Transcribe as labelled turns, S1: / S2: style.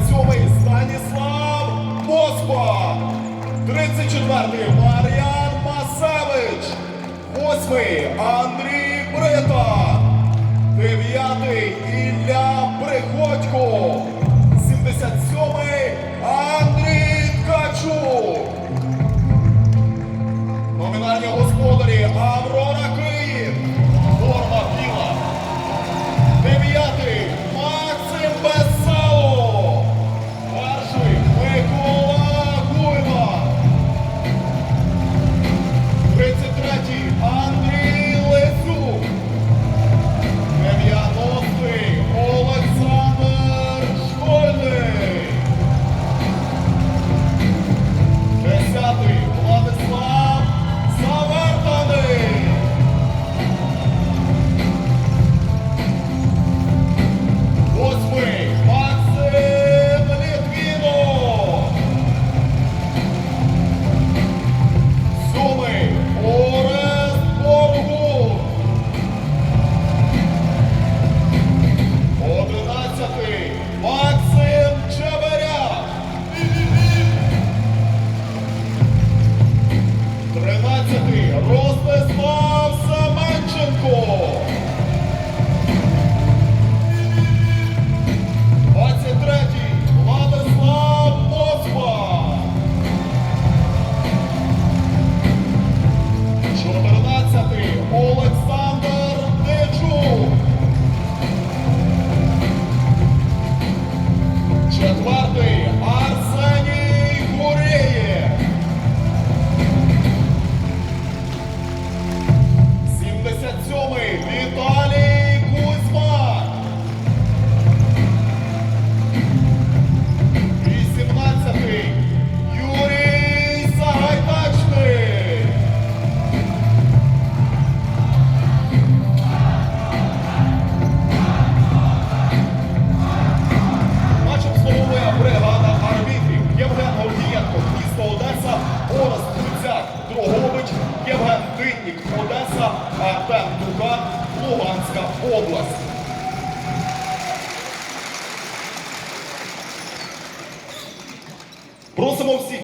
S1: 37-й Станіслав Москва. 34-й Мар'ян Масевич. 8-й Андрій Брита. 9-й Ілля a rose Луганська область. Просимо всіх